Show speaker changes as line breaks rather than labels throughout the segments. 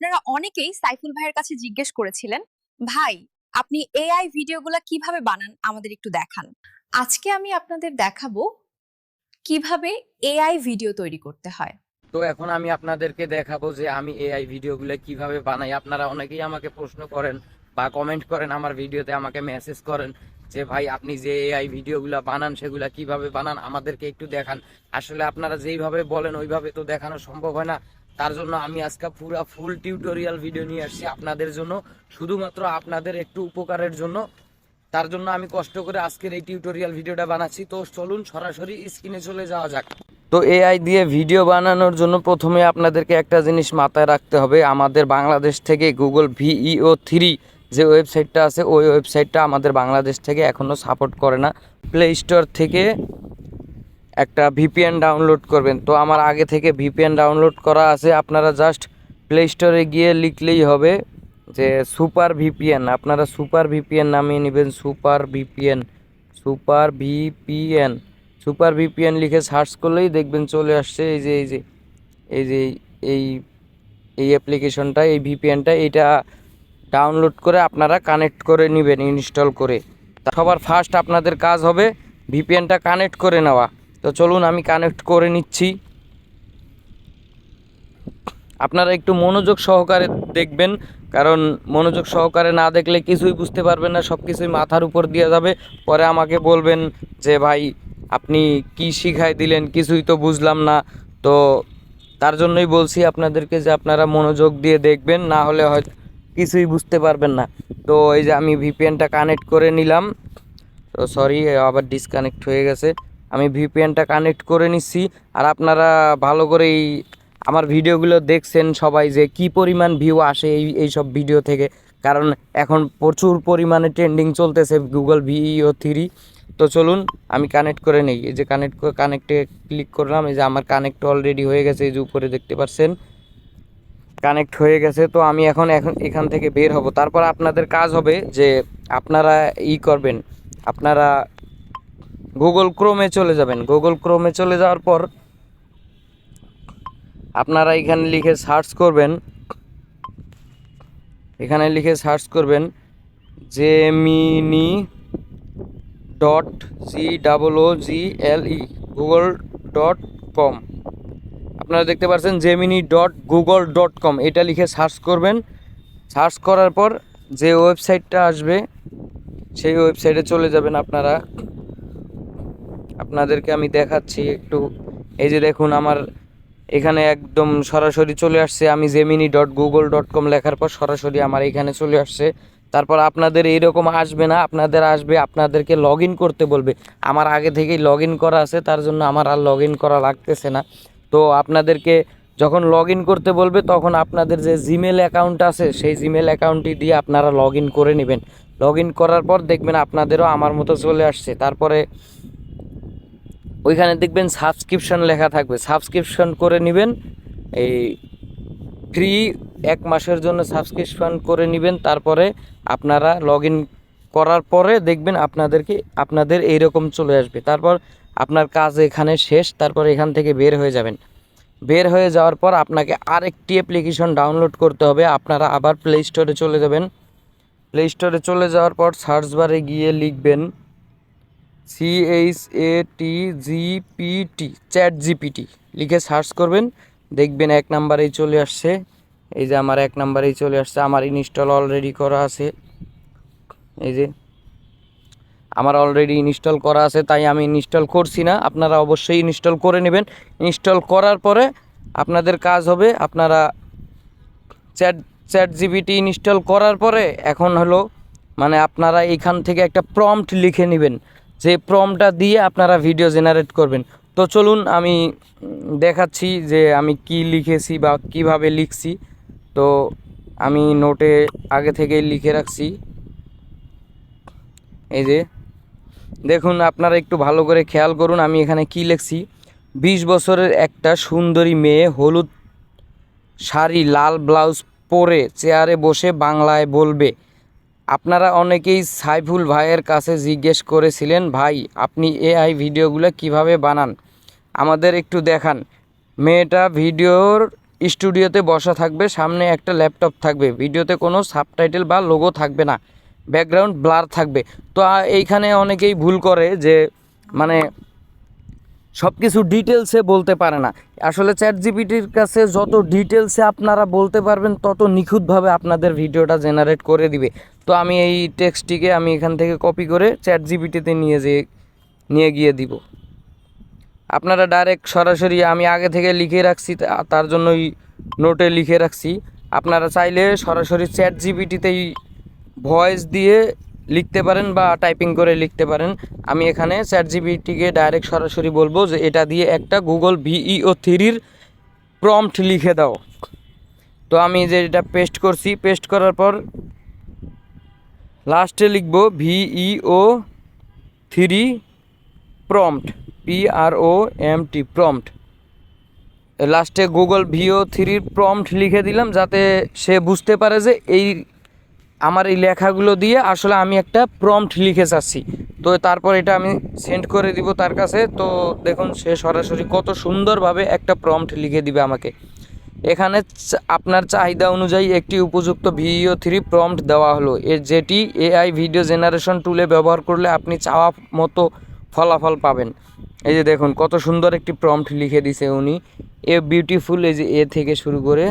আপনারা অনেকেই সাইফুল ভাইয়ের কাছে জিজ্ঞেস করেছিলেন, ভাই, আপনি এআই ভিডিওগুলো কীভাবে বানান? আমাদের একটু দেখান। আজকে আমি আপনাদের দেখাবো কীভাবে এআই ভিডিও তৈরি করতে হয়।
তো এখন আমি আপনাদেরকে দেখাবো যে আমি এআই ভিডিওগুলো কীভাবে বানাই। আপনারা অনেকেই আমাকে প্রশ্ন করেন বা কমেন্ট করেন আমার ভিডিওতে, আমাকে মেসেজ করেন যে, ভাই, আপনি যে এআই ভিডিওগুলো বানান, সেগুলা কীভাবে বানান? আমাদেরকে একটু দেখান। আসলে আপনারা যেইভাবে বলেন, ওইভাবে তো দেখানো সম্ভব হয় না। তার জন্য আমি আজকে পুরো ফুল টিউটোরিয়াল ভিডিও নিয়ে আসছি আপনাদের জন্য। শুধুমাত্র আপনাদের একটু উপকারের জন্য। তার জন্য আমি কষ্ট করে আজকের এই টিউটোরিয়াল ভিডিওটা বানাচ্ছি। তো চলুন সরাসরি স্ক্রিনে চলে যাওয়া যাক। তো এআই দিয়ে ভিডিও বানানোর জন্য প্রথমে আপনাদেরকে একটা জিনিস মাথায় রাখতে হবে। আমাদের বাংলাদেশ থেকে গুগল ভিইও থ্রি যে ওয়েবসাইটটা আছে, ওই ওয়েবসাইটটা আমাদের বাংলাদেশ থেকে এখনও সাপোর্ট করে না। প্লে স্টোর থেকে একটা ভিপিএন ডাউনলোড করবেন। তো আমার আগে থেকে ভিপিএন ডাউনলোড করা আছে, আপনারা জাস্ট প্লে স্টোরে গিয়ে লিখলেই হবে যে সুপার ভিপিএন আপনারা সুপার ভিপিএন নামিয়ে নেবেন super VPN super VPN super VPN লিখে সার্চ করলেই দেখবেন চলে আসছে এই যে এই যে এই যে, এই এই অ্যাপ্লিকেশনটা এই ভিপিএনটা এটা ডাউনলোড করে আপনারা কানেক্ট করে নেবেন ইনস্টল করে। সবার ফার্স্ট আপনাদের কাজ হবে ভিপিএনটা কানেক্ট করে নেওয়া। তো চলুন আমি কানেক্ট করে নিচ্ছি। আপনারা একটু মনোযোগ সহকারে দেখবেন, কারণ মনোযোগ সহকারে না দেখলে কিছুই বুঝতে পারবেন না সব কিছুই মাথার উপর দিয়ে যাবে। পরে আমাকে বলবেন যে, ভাই, আপনি কি শিখাই দিলেন? কিছুই তো বুঝলাম না। তো তার জন্যই বলছি আপনাদেরকে যে, আপনারা মনোযোগ দিয়ে দেখবেন, না হলে হয়তো কিছুই বুঝতে পারবেন না। তো এই যে, আমি ভিপিএনটা কানেক্ট করে নিলাম। তো সরি আবার ডিসকানেক্ট হয়ে গেছে। আমি ভিপিএনটা কানেক্ট করে নিচ্ছি আর আপনারা ভালো করে এই আমার ভিডিওগুলো দেখছেন সবাই যে কি পরিমাণ ভিউ আসে এই এই সব ভিডিও থেকে। কারণ এখন প্রচুর পরিমাণে ট্রেন্ডিং চলতেছে গুগল ভিইও থ্রি তো চলুন, আমি কানেক্ট করে নেই। এই যে কানেক্ট কানেক্টে ক্লিক করলাম, এই যে আমার কানেক্ট অলরেডি হয়ে গেছে, এই যে উপরে দেখতে পাচ্ছেন। কানেক্ট হয়ে গেছে, তো আমি এখন এখন এখান থেকে বের হব। তারপর আপনাদের কাজ হবে যে আপনারা ই করবেন। আপনারা গুগল ক্রোমে চলে যাবেন। গুগল ক্রোমে চলে যাওয়ার পর আপনারা এখানে লিখে সার্চ করবেন। এখানে লিখে সার্চ করবেন Gemini dot G double O G L E Google dot com আপনারা দেখতে পাচ্ছেন Gemini dot Google dot com এটা লিখে সার্চ করবেন। সার্চ করার পর যে ওয়েবসাইটটা আসবে, সেই ওয়েবসাইটে চলে যাবেন আপনারা। আপনাদেরকে আমি দেখাচ্ছি একটু। এই যে দেখুন, আমার এখানে একদম সরাসরি চলে আসছে। আমি Gemini dot Google dot com লেখার পর সরাসরি আমার এখানে চলে আসছে। তারপর আপনাদের এইরকম আসবে না, আপনাদের আসবে, আপনাদেরকে লগ করতে বলবে। আমার আগে থেকেই লগ করা আছে, তার জন্য আমার আর লগ করা লাগতেছে না। তো আপনাদেরকে যখন লগ করতে বলবে, তখন আপনাদের যে জিমেল অ্যাকাউন্ট আছে, সেই জিমেল অ্যাকাউন্টটি দিয়ে আপনারা লগ করে নেবেন। লগ করার পর দেখবেন আপনাদেরও আমার মতো চলে আসছে। তারপরে ওইখানে দেখবেন সাবস্ক্রিপশন লেখা থাকবে। সাবস্ক্রিপশন করে নেবেন, এই ফ্রি এক মাসের জন্য সাবস্ক্রিপশন করে নেবেন, তারপরে আপনারা লগ করার পরে দেখবেন আপনাদেরকে, আপনাদের এইরকম চলে আসবে। তারপর আপনার কাজ এখানে শেষ, তারপর এখান থেকে বের হয়ে যাবেন। বের হয়ে যাওয়ার পর আপনাকে আরেকটি অ্যাপ্লিকেশন ডাউনলোড করতে হবে, আপনারা আবার প্লে স্টোরে চলে যাবেন। প্লে স্টোরে চলে যাওয়ার পর সার্চ বারে গিয়ে লিখবেন C H A GPT chat GPT লিখে সার্চ করবেন, দেখবেন এক নাম্বারেই চলে আসছে। এই যে আমার এক নাম্বারেই চলে আসছে, আমার ইনস্টল অলরেডি করা আছে। এই যে, আমার অলরেডি ইনস্টল করা আছে, তাই আমি ইনস্টল করছি না। আপনারা অবশ্যই ইনস্টল করে নেবেন। ইনস্টল করার পরে আপনাদের কাজ হবে, আপনারা চ্যাট চ্যাট জিবিটি ইনস্টল করার পরে এখন হলো মানে আপনারা এখান থেকে একটা প্রম্পট লিখে নেবেন। যে প্রম্পটটা দিয়ে আপনারা ভিডিও জেনারেট করবেন। তো চলুন আমি দেখাচ্ছি যে আমি কি লিখেছি বা কীভাবে লিখছি। তো আমি নোটে আগে থেকেই লিখে রাখছি। এই যে, দেখুন আপনারা একটু ভালো করে খেয়াল করুন, আমি এখানে কি লিখছি? বিশ বছরের একটা সুন্দরী মেয়ে হলুদ শাড়ি, লাল ব্লাউজ পরে চেয়ারে বসে বাংলায় বলবে আপনারা অনেকেই সাইফুল ভাইয়ের কাছে জিজ্ঞেস করেছিলেন, ভাই, আপনি এআই ভিডিওগুলো কীভাবে বানান? আমাদের একটু দেখান। মেয়েটা ভিডিওর স্টুডিওতে বসা থাকবে, সামনে একটা ল্যাপটপ থাকবে। ভিডিওতে কোনো সাবটাইটেল বা লোগো থাকবে না, ব্যাকগ্রাউন্ড ব্লার থাকবে। তো এইখানে অনেকেই ভুল করে যে মানে সব কিছু ডিটেলসে বলতে পারে না। আসলে চ্যাট জিপিটির কাছে যত ডিটেলসে আপনারা বলতে পারবেন, তত নিখুঁতভাবে আপনাদের ভিডিওটা জেনারেট করে দিবে। তো আমি এই টেক্সটটিকে আমি এখান থেকে কপি করে চ্যাট জিপিটিতে নিয়ে যেয়ে নিয়ে গিয়ে দিব। আপনারা ডাইরেক্ট সরাসরি আমি আগে থেকে লিখে রাখছি তার জন্যই নোটে লিখে রাখছি। আপনারা চাইলে সরাসরি চ্যাট জিপিটিতেই ভয়েস দিয়ে লিখতে পারেন বা টাইপিং করে লিখতে পারেন। আমি এখানে চ্যাট জিবিটিকে ডাইরেক্ট সরাসরি বলব যে এটা দিয়ে একটা গুগল ভিইও থ্রির প্রম্পট লিখে দাও। তো আমি যে এটা পেস্ট করছি পেস্ট করার পর লাস্টে লিখব Veo three prompt P R O M T prompt লাস্টে গুগল ভিও থ্রির প্রম্পট লিখে দিলাম যাতে সে বুঝতে পারে যে এই আমার এই লেখাগুলো দিয়ে আসলে আমি একটা প্রম্পট লিখে চাচ্ছি তো তারপর এটা আমি সেন্ড করে দিব তার কাছে। তো দেখুন, সে সরাসরি কত সুন্দরভাবে একটা প্রম্পট লিখে দিবে আমাকে। এখানে আপনার চাহিদা অনুযায়ী একটি উপযুক্ত ভিও থ্রি প্রম্পট দেওয়া হলো। এর যেটি এআই ভিডিও জেনারেশন টুলে ব্যবহার করলে আপনি চাওয়া মতো ফলাফল পাবেন। এই যে দেখুন, কত সুন্দর একটি প্রম্পট লিখে দিছে উনি। এ বিউটিফুল এই যে এ থেকে শুরু করে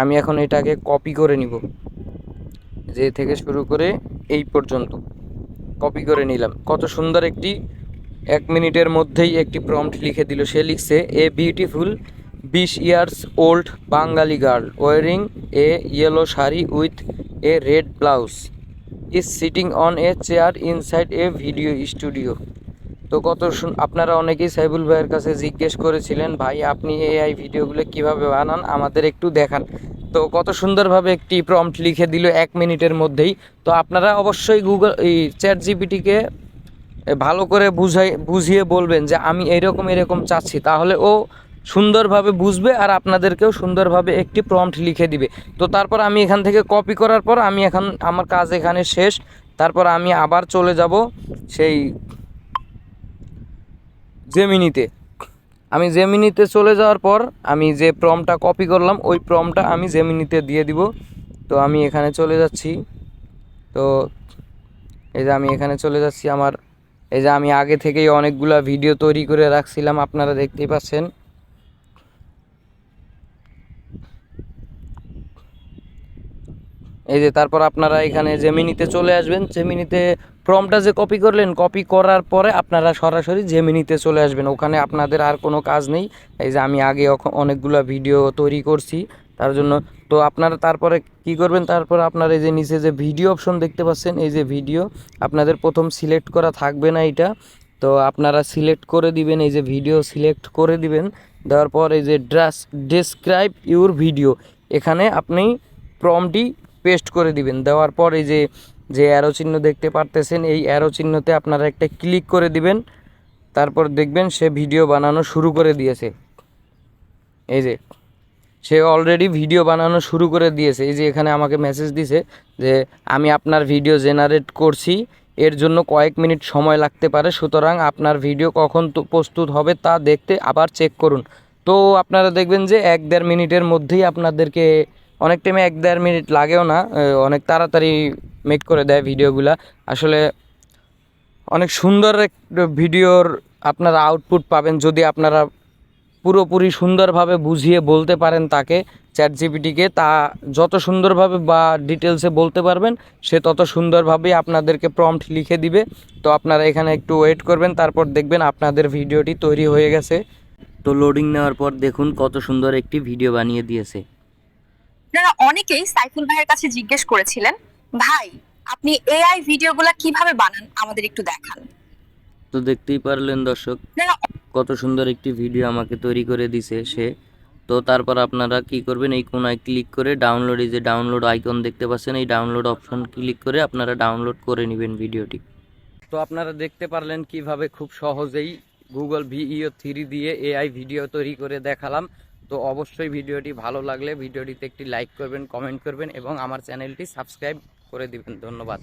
আমি এখন এটাকে কপি করে নিব। যে থেকে শুরু করে এই পর্যন্ত। কপি করে নিলাম। কত সুন্দর একটি এক মিনিটের মধ্যেই একটি প্রম্পট লিখে দিল। সে লিখছে এ বিউটিফুল বিশ years old Bengali girl wearing a yellow sari with a red blouse is sitting on a chair inside a video studio তো কত আপনারা অনেকেই সাইবুল ভাইয়ের কাছে জিজ্ঞেস করেছিলেন, ভাই, আপনি এআই ভিডিওগুলো কীভাবে বানান? আমাদের একটু দেখান। তো কত সুন্দরভাবে একটি প্রম্পট লিখে দিল এক মিনিটের মধ্যেই। তো আপনারা অবশ্যই গুগল এই চ্যাট জিপিটিকে ভালো করে বুঝাই, বুঝিয়ে বলবেন যে আমি এরকম এরকম চাচ্ছি। তাহলে ও সুন্দরভাবে বুঝবে আর আপনাদেরকেও সুন্দরভাবে একটি প্রম্পট লিখে দিবে। তো তারপর আমি এখান থেকে কপি করার পর আমি এখন আমার কাজ এখানে শেষ। তারপর আমি আবার চলে যাব সেই জেমিনিতে আমি জেমিনিতে চলে যাওয়ার পর আমি যে প্রমটা কপি করলাম, ওই প্রমটা আমি জেমিনিতে দিয়ে দিব। তো আমি এখানে চলে যাচ্ছি। তো এই যে আমি এখানে চলে যাচ্ছি আমার, এই যে আমি আগে থেকেই অনেকগুলা ভিডিও তৈরি করে রাখছিলাম, আপনারা দেখতেই পাচ্ছেন। এই যে তারপর আপনারা এখানে জেমিনিতে চলে আসবেন। জেমিনিতে প্রমটা যে কপি করলেন কপি করার পরে আপনারা সরাসরি জেমিনিতে চলে আসবেন। ওখানে আপনাদের আর কোনো কাজ নেই। এই যে আমি আগে অনেকগুলা ভিডিও তৈরি করছি, তার জন্য তো আপনারা তারপরে কি করবেন? তারপর আপনার এই যে নিচে যে ভিডিও অপশন দেখতে পাচ্ছেন, এই যে ভিডিও আপনাদের প্রথম সিলেক্ট করা থাকবে না এটা। তো আপনারা সিলেক্ট করে দিবেন, এই যে ভিডিও সিলেক্ট করে দিবেন। দেওয়ার পর এই যে ড্রাস ডেসক্রাইব ইউর ভিডিও এখানে আপনি প্রমটি পেস্ট করে দিবেন। দেওয়ার পর এই যে যে অ্যারো চিহ্ন দেখতে পারতেছেন, এই অ্যারো চিহ্নতে আপনারা একটা ক্লিক করে দিবেন। তারপর দেখবেন সে ভিডিও বানানো শুরু করে দিয়েছে। এই যে, সে অলরেডি ভিডিও বানানো শুরু করে দিয়েছে। এই যে এখানে আমাকে মেসেজ দিছে যে, আমি আপনার ভিডিও জেনারেট করছি। এর জন্য কয়েক মিনিট সময় লাগতে পারে। সুতরাং আপনার ভিডিও কখন প্রস্তুত হবে তা দেখতে আবার চেক করুন। তো আপনারা দেখবেন যে এক দেড় মিনিটের মধ্যেই আপনাদেরকে অনেক টাইমে এক দেড় মিনিট লাগেও না অনেক তাড়াতাড়ি মেক করে দেয় ভিডিওগুলা আসলে অনেক সুন্দর এক ভিডিওর আপনারা আউটপুট পাবেন যদি আপনারা পুরোপুরি সুন্দরভাবে বুঝিয়ে বলতে পারেন তাকে চ্যাট জিপিটিকে তা যত সুন্দরভাবে বা ডিটেলসে বলতে পারবেন, সে তত সুন্দরভাবেই আপনাদেরকে প্রম্পট লিখে দিবে। তো আপনারা এখানে একটু ওয়েট করবেন, তারপর দেখবেন আপনাদের ভিডিওটি তৈরি হয়ে গেছে। তো লোডিং নেওয়ার পর দেখুন কত সুন্দর একটি ভিডিও বানিয়ে দিয়েছে।
আপনারা অনেকেই সাইফুল ভাইয়ের কাছে জিজ্ঞেস করেছিলেন ভাই আপনি এআই ভিডিওগুলো কীভাবে বানান? আমাদের একটু দেখান।
তো দেখতেই পারলেন দর্শক কত সুন্দর একটি ভিডিও আমাকে তৈরি করে দিছে সে। তো তারপর আপনারা কি করবেন এই কোনায় ক্লিক করে ডাউনলোড এই যে ডাউনলোড আইকন দেখতে পাচ্ছেন এই ডাউনলোড অপশন ক্লিক করে আপনারা ডাউনলোড করে নেবেন ভিডিওটি। তো আপনারা দেখতে পারলেন কীভাবে খুব সহজেই গুগল ভিইও থ্রি দিয়ে এআই ভিডিও তৈরি করে দেখালাম। তো অবশ্যই ভিডিওটি ভালো লাগলে ভিডিওটিতে একটি লাইক করবেন কমেন্ট করবেন এবং আমার চ্যানেলটি সাবস্ক্রাইব করে দিবেন। ধন্যবাদ।